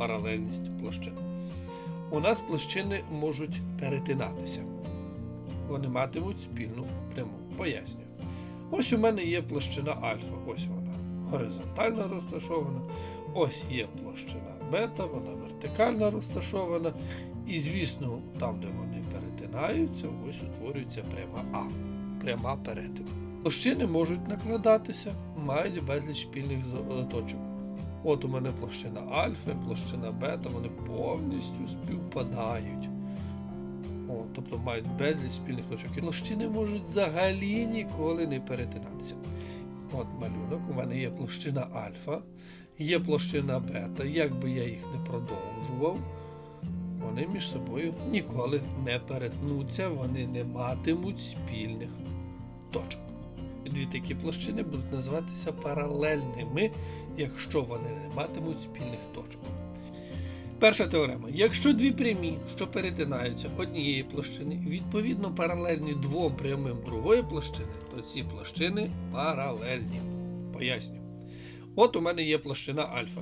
паралельність площин. У нас площини можуть перетинатися. Вони матимуть спільну пряму. Пояснюю. Ось у мене є площина альфа, ось вона горизонтально розташована. Ось є площина бета, вона вертикально розташована. І, звісно, там, де вони перетинаються, ось утворюється пряма А. Пряма перетину. Площини можуть накладатися, мають безліч спільних зо- точок. От у мене площина альфа, площина бета, вони повністю співпадають. О, тобто мають безліч спільних точок. І площини можуть взагалі ніколи не перетинатися. От малюнок, у мене є площина альфа, є площина бета. Як би я їх не продовжував, вони між собою ніколи не перетнуться, вони не матимуть спільних точок. Дві такі площини будуть називатися паралельними, якщо вони не матимуть спільних точок. Перша теорема. Якщо дві прямі, що перетинаються однієї площини, відповідно паралельні двом прямим другої площини, то ці площини паралельні. Поясню. От у мене є площина альфа.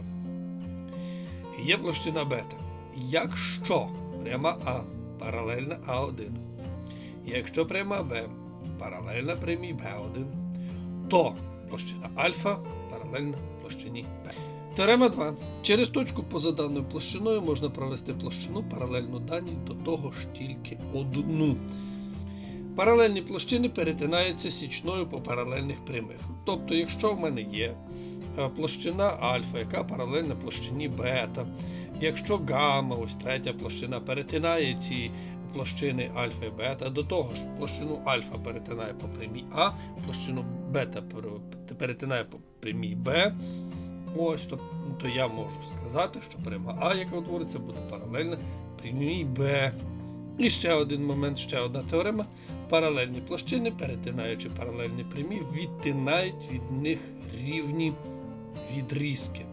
Є площина бета. Якщо пряма А паралельна А1, якщо пряма Б паралельна прямій Б1, то площина альфа паралельна площині Б. Теорема 2. Через точку поза даною площиною можна провести площину паралельно даній до того ж тільки одну. Паралельні площини перетинаються січною по паралельних прямих. Тобто, якщо в мене є е, площина альфа, яка паралельна площині бета, якщо гамма, ось третя площина, перетинає ці площини альфа і бета, до того ж площину альфа перетинає по прямій А, площину бета перетинає по прямій Б. Ось то, то я можу сказати, що пряма А, яка утвориться, буде паралельна прямій Б. І ще один момент, ще одна теорема. Паралельні площини, перетинаючи паралельні прямі, відтинають від них рівні відрізки.